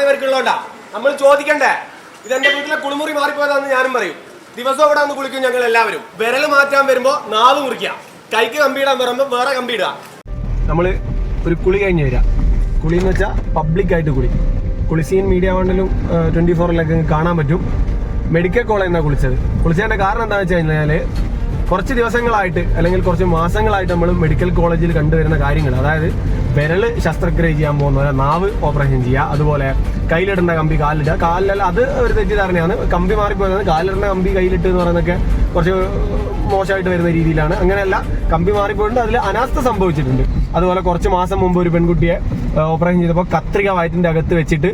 ധാരണ ഇവർക്കുള്ളതുകൊണ്ടാ. നമ്മൾ ചോദിക്കണ്ടേ? ഇതെന്റെ വീട്ടിലെ കുളിമുറി മാറിപ്പോയതാന്ന് ഞാനും പറയും. ദിവസവും ഇവിടെ വന്ന് കുളിക്കും ഞങ്ങൾ എല്ലാവരും വിരൽ മാറ്റാൻ വരുമ്പോ നാവ് മുറിക്കുക. കൈക്ക് കമ്പിയിടാൻ പറയുമ്പോൾ വേറെ കമ്പിയിടുക നമ്മൾ ഒരു കുളി കഴിഞ്ഞ് വരിക കുളി എന്ന് വെച്ചാൽ പബ്ലിക് കുളി. കുളിസീൻ മീഡിയ വണ്ടിലും ട്വന്റി ഫോറിലൊക്കെ കാണാൻ പറ്റും. മെഡിക്കൽ കോളേജിൽ നിന്നാണ് കുളിച്ചത്. കുളിച്ചതിന്റെ കാരണം എന്താണെന്ന് വെച്ച് കഴിഞ്ഞാൽ കുറച്ച് ദിവസങ്ങളായിട്ട് അല്ലെങ്കിൽ കുറച്ച് മാസങ്ങളായിട്ട് നമ്മൾ മെഡിക്കൽ കോളേജിൽ കണ്ടുവരുന്ന കാര്യങ്ങൾ അതായത് വിരൽ ശസ്ത്രക്രിയ ചെയ്യാൻ പോകുന്നവരെ നാവ് ഓപ്പറേഷൻ ചെയ്യുക അതുപോലെ കയ്യിലിടുന്ന കമ്പി കാലിടുക കാലിലല്ല അത് ഒരു തെറ്റിദ്ധാരണയാണ്. കമ്പി മാറിപ്പോയത് കാലിടുന്ന കമ്പി കയ്യിലിട്ട് എന്ന് പറയുന്നതൊക്കെ കുറച്ച് മോശമായിട്ട് വരുന്ന രീതിയിലാണ്. അങ്ങനെയല്ല കമ്പി മാറിപ്പോയിട്ടുണ്ട്. അതിൽ അനാസ്ഥ സംഭവിച്ചിട്ടുണ്ട്. അതുപോലെ കുറച്ച് മാസം മുമ്പ് ഒരു പെൺകുട്ടിയെ ഓപ്പറേഷൻ ചെയ്തപ്പോൾ കത്രിക വയറ്റിന്റെ അകത്ത് വെച്ചിട്ട്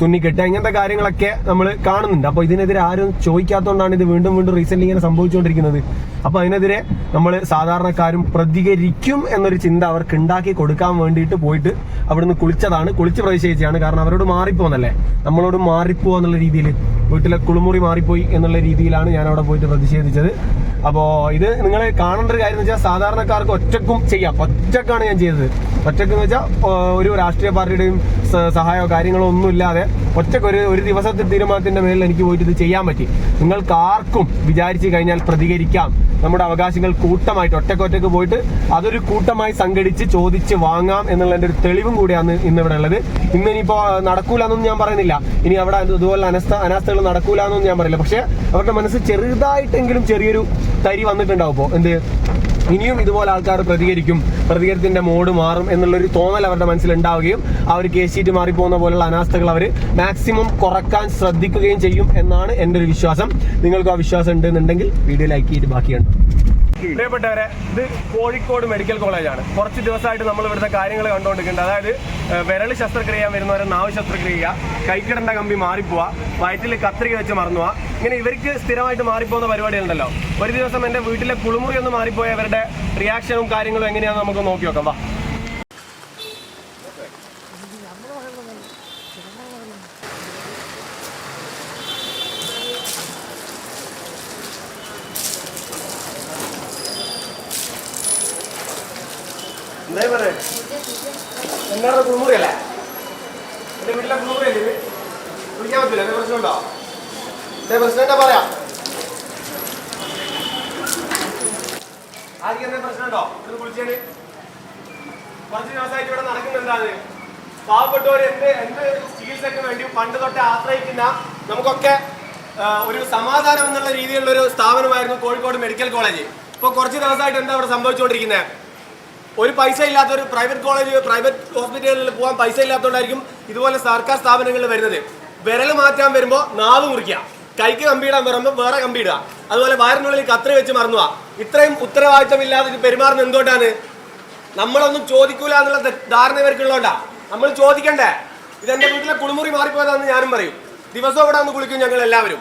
തുന്നി തുന്നിക്കെട്ടുക ഇങ്ങനത്തെ കാര്യങ്ങളൊക്കെ നമ്മൾ കാണുന്നുണ്ട്. അപ്പോൾ ഇതിനെതിരെ ആരും ചോദിക്കാത്തതുകൊണ്ടാണ് ഇത് വീണ്ടും വീണ്ടും റീസെന്റ് ഇങ്ങനെ സംഭവിച്ചുകൊണ്ടിരിക്കുന്നത്. അപ്പോൾ അതിനെതിരെ നമ്മൾ സാധാരണക്കാരും പ്രതികരിക്കും എന്നൊരു ചിന്ത അവർക്ക് ഉണ്ടാക്കി കൊടുക്കാൻ വേണ്ടിയിട്ട് പോയിട്ട് അവിടുന്ന് കുളിച്ചതാണ്. കുളിച്ച് പ്രതിഷേധിച്ചാണ് കാരണം അവരോട് മാറിപ്പോന്നല്ലേ? നമ്മളോട് മാറിപ്പോ എന്നുള്ള രീതിയിൽ വീട്ടിലെ കുളിമുറി മാറിപ്പോയി എന്നുള്ള രീതിയിലാണ് ഞാൻ അവിടെ പോയിട്ട് പ്രതിഷേധിച്ചത്. അപ്പോൾ ഇത് നിങ്ങൾ കാണേണ്ട ഒരു കാര്യം എന്ന് വെച്ചാൽ സാധാരണക്കാർക്ക് ഒറ്റക്കും ചെയ്യാം. ഒറ്റക്കാണ് ഞാൻ ചെയ്തത്. ഒറ്റയ്ക്ക് എന്ന് വെച്ചാൽ ഒരു രാഷ്ട്രീയ പാർട്ടിയുടെയും സഹായമോ കാര്യങ്ങളോ ഒന്നും ഇല്ലാതെ ഒറ്റയ്ക്ക് ഒരു ഒരു ദിവസത്തെ തീരുമാനത്തിന്റെ മേലിൽ എനിക്ക് പോയിട്ട് ഇത് ചെയ്യാൻ പറ്റി. നിങ്ങൾക്ക് ആർക്കും വിചാരിച്ചു കഴിഞ്ഞാൽ പ്രതികരിക്കാം. നമ്മുടെ അവകാശങ്ങൾ കൂട്ടമായിട്ട് ഒറ്റയ്ക്ക് ഒറ്റയ്ക്ക് പോയിട്ട് അതൊരു കൂട്ടമായി സംഘടിച്ച് ചോദിച്ച് വാങ്ങാം എന്നുള്ളതിന്റെ ഒരു തെളിവും കൂടിയാണ് ഇന്ന് ഇവിടെ ഉള്ളത്. ഇന്ന് ഇനിയിപ്പോ നടക്കൂല എന്നൊന്നും ഞാൻ പറയുന്നില്ല. ഇനി അവിടെ ഇതുപോലെ അനസ്ഥ അനാസ്ഥകൾ നടക്കൂല എന്നൊന്നും ഞാൻ പറയില്ല പക്ഷെ അവരുടെ മനസ്സ് ചെറുതായിട്ടെങ്കിലും ചെറിയൊരു തരി വന്നിട്ടുണ്ടാവും ഇപ്പോ. എന്ത്? ഇനിയും ഇതുപോലെ ആൾക്കാർ പ്രതികരിക്കും പ്രതികരണത്തിന്റെ മോഡ് മാറും എന്നുള്ളൊരു തോന്നൽ അവരുടെ മനസ്സിൽ ഉണ്ടാവുകയും ആ ഒരു കേസ് ഷീറ്റ് മാറിപ്പോകുന്ന പോലുള്ള അനാസ്ഥകൾ അവർ മാക്സിമം കുറയ്ക്കാൻ ശ്രദ്ധിക്കുകയും ചെയ്യും എന്നാണ് എന്റെ ഒരു വിശ്വാസം. നിങ്ങൾക്ക് ആ വിശ്വാസം ഉണ്ടെന്നുണ്ടെങ്കിൽ വീഡിയോ ലൈക്ക് ചെയ്തിട്ട് ബാക്കിയുണ്ട്. പ്രിയപ്പെട്ടവരെ ഇത് കോഴിക്കോട് മെഡിക്കൽ കോളേജാണ്. കുറച്ച് ദിവസമായിട്ട് നമ്മൾ ഇവിടുത്തെ കാര്യങ്ങൾ കണ്ടുകൊണ്ടിരിക്കുന്നുണ്ട്. അതായത് വിരൽ ശസ്ത്രക്രിയ വരുന്നവരെ നാവ് ശസ്ത്രക്രിയ കൈക്കിടണ്ട കമ്പി മാറിപ്പോവാ വയറ്റിൽ കത്രിക വെച്ച് മറന്നു പോവുക ഇങ്ങനെ ഇവർക്ക് സ്ഥിരമായിട്ട് മാറിപ്പോകുന്ന പരിപാടികളുണ്ടല്ലോ. ഒരു ദിവസം എന്റെ വീട്ടിലെ കുളിമുറി ഒന്ന് മാറിപ്പോയ അവരുടെ റിയാക്ഷനും കാര്യങ്ങളും എങ്ങനെയാണെന്ന് നമുക്ക് നോക്കി നോക്കാം. വാ എന്തായി പറയേ എന്നാരുടെ കുളിമുറി അല്ലേ എന്റെ വീട്ടിലെ കുളിമുറി അല്ലേ ഇത്? വിളിക്കാൻ പറ്റില്ല എന്താ പ്രശ്നമുണ്ടോ? പ്രശ്നം എന്താ പറയാം? ആദ്യം എന്താ പ്രശ്നമുണ്ടോ? ഇത് കുളിച്ചേന് കുറച്ച് ദിവസമായിട്ട് ഇവിടെ നടക്കുന്ന എന്താണ് പാവപ്പെട്ടവർ എന്ത് എന്ത് ചികിത്സയ്ക്ക് വേണ്ടി പണ്ട് തൊട്ട് ആശ്രയിക്കുന്ന നമുക്കൊക്കെ ഒരു സമാധാനം എന്നുള്ള രീതിയിലുള്ള ഒരു സ്ഥാപനമായിരുന്നു കോഴിക്കോട് മെഡിക്കൽ കോളേജ്. ഇപ്പൊ കുറച്ച് ദിവസമായിട്ട് എന്താ അവിടെ സംഭവിച്ചുകൊണ്ടിരിക്കുന്നത് ഒരു പൈസ ഇല്ലാത്ത ഒരു പ്രൈവറ്റ് കോളേജ് പ്രൈവറ്റ് ഹോസ്പിറ്റലുകളിൽ പോകാൻ പൈസ ഇല്ലാത്തതുകൊണ്ടായിരിക്കും ഇതുപോലെ സർക്കാർ സ്ഥാപനങ്ങളിൽ വരുന്നത്. വിരൽ മാറ്റാൻ വരുമ്പോൾ നാവ് മുറിക്കുക. കൈക്ക് കമ്പിയിടാൻ പറയുമ്പോൾ വേറെ കമ്പിയിടുക അതുപോലെ വയറിനുള്ളിൽ കത്ര വെച്ച് മറന്നുക. ഇത്രയും ഉത്തരവാദിത്തമില്ലാതെ ഇത് പെരുമാറുന്നത് എന്തുകൊണ്ടാണ്? നമ്മളൊന്നും ചോദിക്കൂല എന്നുള്ള ധാരണ ഇവർക്കുള്ളതുകൊണ്ടാ. നമ്മൾ ചോദിക്കണ്ടേ? ഇതെന്റെ വീട്ടിലെ കുളിമുറി മാറിപ്പോയതാണെന്ന് ഞാനും പറയും. ദിവസവും ഇവിടെ വന്ന് കുളിക്കും ഞങ്ങൾ എല്ലാവരും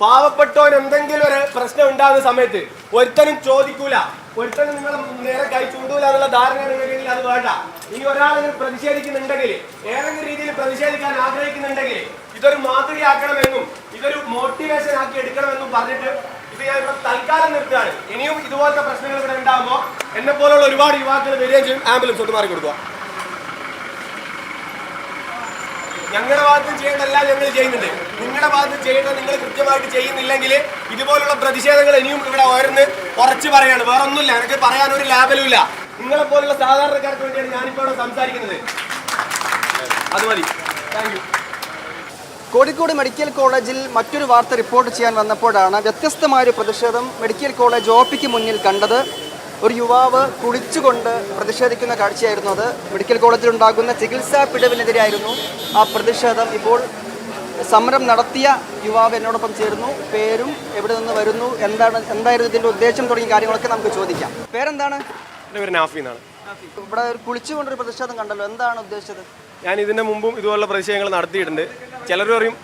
പാവപ്പെട്ടവൻ എന്തെങ്കിലും ഒരു പ്രശ്നം ഉണ്ടാകുന്ന സമയത്ത് ഒരുത്തനും ചോദിക്കൂല. ഒരുത്തനും നിങ്ങൾ നേരെ കൈ ചൂണ്ടൂല എന്നുള്ള ധാരണയാണ് അത് വേണ്ട. ഇനി ഒരാളെങ്കിലും പ്രതിഷേധിക്കുന്നുണ്ടെങ്കിൽ ഏതെങ്കിലും രീതിയിൽ പ്രതിഷേധിക്കാൻ ആഗ്രഹിക്കുന്നുണ്ടെങ്കിൽ ഇതൊരു മാതൃകയാക്കണമെന്നും ഇതൊരു മോട്ടിവേഷൻ ആക്കി എടുക്കണമെന്നും പറഞ്ഞിട്ട് ഇത് ഞാൻ ഇവിടെ തൽക്കാലം നിർത്തുകയാണ്. ഇനിയും ഇതുപോലത്തെ പ്രശ്നങ്ങൾ ഇവിടെ ഉണ്ടാകുമ്പോൾ എന്നെ പോലുള്ള ഒരുപാട് യുവാക്കൾ വരികയും ചെയ്യും. ആംബുലൻസ് ഒന്ന് മാറി കൊടുക്കുക. ഞങ്ങളുടെ ഭാഗത്ത് ചെയ്യേണ്ടതെല്ലാം ഞങ്ങൾ ചെയ്യുന്നുണ്ട്. നിങ്ങളുടെ ഭാഗത്ത് ചെയ്യേണ്ടത് നിങ്ങൾ കൃത്യമായിട്ട് ചെയ്യുന്നില്ലെങ്കിൽ ഇതുപോലുള്ള പ്രതിഷേധങ്ങൾ ഇനിയും ഇവിടെ ഉയർന്ന് കുറച്ച് പറയാണ്. വേറെ ഒന്നുമില്ല എനിക്ക് പറയാൻ ഒരു ഇല്ല. നിങ്ങളെ പോലുള്ള സാധാരണക്കാർക്ക് വേണ്ടിയാണ് ഞാനിപ്പോൾ ഇവിടെ സംസാരിക്കുന്നത്. അത് മതി താങ്ക് കോഴിക്കോട് മെഡിക്കൽ കോളേജിൽ മറ്റൊരു വാർത്ത റിപ്പോർട്ട് ചെയ്യാൻ വന്നപ്പോഴാണ് വ്യത്യസ്തമായൊരു പ്രതിഷേധം മെഡിക്കൽ കോളേജ് ഒ പിക്ക് മുന്നിൽ കണ്ടത്. ഒരു യുവാവ് കുളിച്ചുകൊണ്ട് പ്രതിഷേധിക്കുന്ന കാഴ്ചയായിരുന്നു അത്. മെഡിക്കൽ കോളേജിൽ ഉണ്ടാകുന്ന ചികിത്സാ പിഴവിനെതിരെയായിരുന്നു ആ പ്രതിഷേധം. ഇപ്പോൾ സമരം നടത്തിയ യുവാവ് എന്നോടൊപ്പം ചേരുന്നു. പേരും എവിടെ നിന്ന് വരുന്നു? എന്താണ് എന്തായിരുന്നു ഇതിന്റെ ഉദ്ദേശം തുടങ്ങിയ കാര്യങ്ങളൊക്കെ നമുക്ക് ചോദിക്കാം. പേരെന്താണ്? എന്റെ പേര് നാഫി എന്നാണ്. ഇവിടെ കുളിച്ചുകൊണ്ടൊരു പ്രതിഷേധം കണ്ടല്ലോ. എന്താണ് ഉദ്ദേശിച്ചത്? ഞാൻ ഇതിന്റെ മുമ്പും ഇതുപോലുള്ള പ്രതിഷേധങ്ങൾ നടത്തിയിട്ടുണ്ട്. ചിലർ പറയും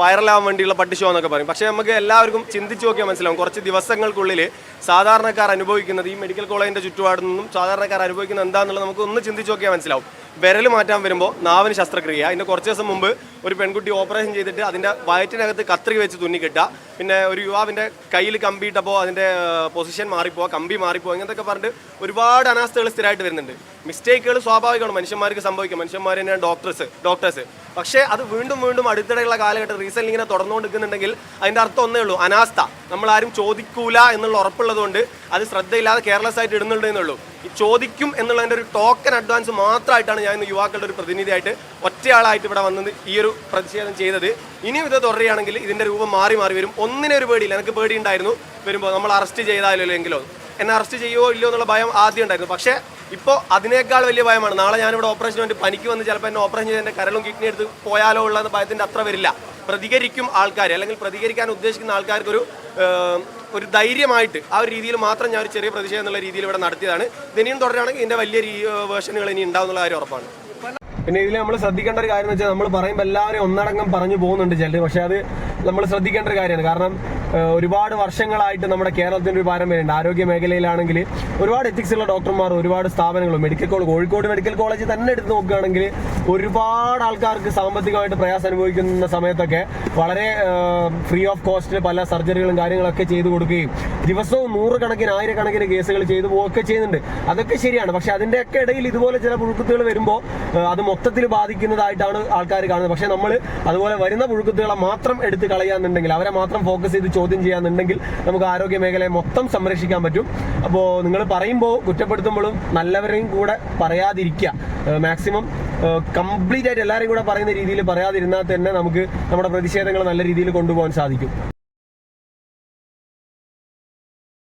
വൈറലാവാൻ വേണ്ടിയുള്ള പട്ടി ഷോ എന്നൊക്കെ പറയും. പക്ഷേ നമുക്ക് എല്ലാവർക്കും ചിന്തിച്ച് നോക്കിയാൽ മനസ്സിലാവും. കുറച്ച് ദിവസങ്ങൾക്കുള്ളിൽ സാധാരണക്കാർ അനുഭവിക്കുന്നത് ഈ മെഡിക്കൽ കോളേജിന്റെ ചുറ്റുപാടിൽ നിന്നും സാധാരണക്കാർ അനുഭവിക്കുന്നത് എന്താണെന്നുള്ളത് നമുക്ക് ഒന്ന് ചിന്തിച്ച് നോക്കിയാൽ മനസ്സിലാവും. വിരൽ മാറ്റാൻ വരുമ്പോൾ നാവിന് ശസ്ത്രക്രിയ. അതിന്റെ കുറച്ച് ദിവസം മുമ്പ് ഒരു പെൺകുട്ടി ഓപ്പറേഷൻ ചെയ്തിട്ട് അതിന്റെ വയറ്റിനകത്ത് കത്രിക വെച്ച് തുന്നിക്കിട്ടുക പിന്നെ ഒരു യുവാവിന്റെ കയ്യിൽ കമ്പിയിട്ടപ്പോൾ അതിന്റെ പൊസിഷൻ മാറിപ്പോവുക കമ്പി മാറിപ്പോവുക ഇങ്ങനത്തെ പറഞ്ഞിട്ട് ഒരുപാട് അനാസ്ഥകൾ സ്ഥിരമായിട്ട് വരുന്നുണ്ട്. മിസ്റ്റേക്കുകൾ സ്വാഭാവികമാണ്. മനുഷ്യന്മാർക്ക് സംഭവിക്കും. മനുഷ്യന്മാർ തന്നെയാണ് ഡോക്ടേഴ്സ് ഡോക്ടേഴ്സ് പക്ഷേ അത് വീണ്ടും വീണ്ടും അടുത്തിടെയുള്ള കാലഘട്ടം റീസെന്റ് ഇങ്ങനെ തുടർന്നുകൊണ്ടിരിക്കുന്നുണ്ടെങ്കിൽ അതിന്റെ അർത്ഥം ഒന്നേ ഉള്ളൂ അനാസ്ഥ. നമ്മളാരും ചോദിക്കൂല എന്നുള്ള ഉറപ്പുള്ളതുകൊണ്ട് അത് ശ്രദ്ധയില്ലാതെ കെയർലെസ് ആയിട്ട് ഇടുന്നുണ്ട് എന്നുള്ളൂ ഈ ചോദിക്കും എന്നുള്ളതിന്റെ ഒരു ടോക്കൺ അഡ്വാൻസ് മാത്രമായിട്ടാണ് ഞാൻ ഇന്ന് യുവാക്കളുടെ ഒരു പ്രതിനിധിയായിട്ട് ഒറ്റയാളായിട്ട് ഇവിടെ വന്നത് ഈ ഒരു പ്രതിഷേധം ചെയ്തത്. ഇനിയും ഇത് തുടരുകയാണെങ്കിൽ ഇതിന്റെ രൂപം മാറി മാറി വരും. ഒന്നിനെ ഒരു പേടിയില്ല. എനിക്ക് പേടി ഉണ്ടായിരുന്നു വരുമ്പോൾ നമ്മൾ അറസ്റ്റ് ചെയ്താലോ അല്ലെങ്കിലോ എന്നെ അറസ്റ്റ് ചെയ്യുമോ ഇല്ലയോ എന്നുള്ള ഭയം ആദ്യം ഉണ്ടായിരുന്നു. പക്ഷേ ഇപ്പോൾ അതിനേക്കാൾ വലിയ ഭയമാണ്. നാളെ ഞാനിവിടെ ഓപ്പറേഷന് വേണ്ടി പനിക്ക് വന്ന് ചിലപ്പോൾ എന്നെ ഓപ്പറേഷൻ ചെയ്ത് എന്റെ കരളും കിഡ്നി എടുത്ത് പോയാലോ ഉള്ള ഭയത്തിന്റെ അത്ര വരില്ല. പ്രതികരിക്കും ആൾക്കാർ അല്ലെങ്കിൽ പ്രതികരിക്കാൻ ഉദ്ദേശിക്കുന്ന ആൾക്കാർക്കൊരു ഒരു ധൈര്യമായിട്ട് ആ ഒരു രീതിയിൽ മാത്രം ഞാൻ ഒരു ചെറിയ പ്രതിഷേധം എന്നുള്ള രീതിയിൽ ഇവിടെ നടത്തിയതാണ്. ഇതിനിയും തുടരുകയാണെങ്കിൽ ഇതിന്റെ വലിയ വേർഷനുകൾ ഇനി ഉണ്ടാവുന്നുള്ള കാര്യം ഉറപ്പാണ്. പിന്നെ ഇതിൽ നമ്മൾ ശ്രദ്ധിക്കേണ്ട ഒരു കാര്യം എന്ന് വെച്ചാൽ നമ്മൾ പറയുമ്പോൾ എല്ലാവരും ഒന്നടങ്കം പറഞ്ഞു പോകുന്നുണ്ട് ചിലർ പക്ഷേ അത് നമ്മൾ ശ്രദ്ധിക്കേണ്ട ഒരു കാര്യമാണ്. കാരണം ഒരുപാട് വർഷങ്ങളായിട്ട് നമ്മുടെ കേരളത്തിന്റെ ഒരു പാരമ്പര്യമുണ്ട് ആരോഗ്യ മേഖലയിലാണെങ്കിൽ ഒരുപാട് എത്തിക്സ് ഉള്ള ഡോക്ടർമാർ ഒരുപാട് സ്ഥാപനങ്ങളും medical college Kozhikode medical college തന്നെ എടുത്ത് നോക്കുകയാണെങ്കിൽ ഒരുപാട് ആൾക്കാർക്ക് സാമ്പത്തികമായിട്ട് പ്രയാസം അനുഭവിക്കുന്ന സമയത്തൊക്കെ വളരെ ഫ്രീ ഓഫ് കോസ്റ്റിൽ പല സർജറികളും കാര്യങ്ങളൊക്കെ ചെയ്തു കൊടുക്കുകയും ദിവസവും നൂറുകണക്കിന് ആയിരക്കണക്കിന് കേസുകൾ ചെയ്തു പോവുകയൊക്കെ ചെയ്യുന്നുണ്ട്. അതൊക്കെ ശരിയാണ്. പക്ഷെ അതിന്റെയൊക്കെ ഇടയിൽ ഇതുപോലെ ചില പുഴുക്കുത്തുകൾ വരുമ്പോൾ അത് മൊത്തത്തിൽ ബാധിക്കുന്നതായിട്ടാണ് ആൾക്കാർ കാണുന്നത്. പക്ഷെ നമ്മൾ അതുപോലെ വരുന്ന പുഴുക്കുത്തുകളെ മാത്രം എടുത്ത് കളയാന്നുണ്ടെങ്കിൽ അവരെ മാത്രം ഫോക്കസ് ചെയ്ത് ചോദ്യം ചെയ്യാന്നുണ്ടെങ്കിൽ നമുക്ക് ആരോഗ്യ മേഖലയെ മൊത്തം സംരക്ഷിക്കാൻ പറ്റും. അപ്പോൾ നിങ്ങൾ പറയുമ്പോൾ കുറ്റപ്പെടുത്തുമ്പോഴും നല്ലവരെയും കൂടെ പറയാതിരിക്കുക. മാക്സിമം കംപ്ലീറ്റ് ആയിട്ട് എല്ലാവരെയും കൂടെ പറയുന്ന രീതിയിൽ പറയാതിരുന്നാൽ തന്നെ നമുക്ക് നമ്മുടെ പ്രതിഷേധങ്ങൾ നല്ല രീതിയിൽ കൊണ്ടുപോകാൻ സാധിക്കും.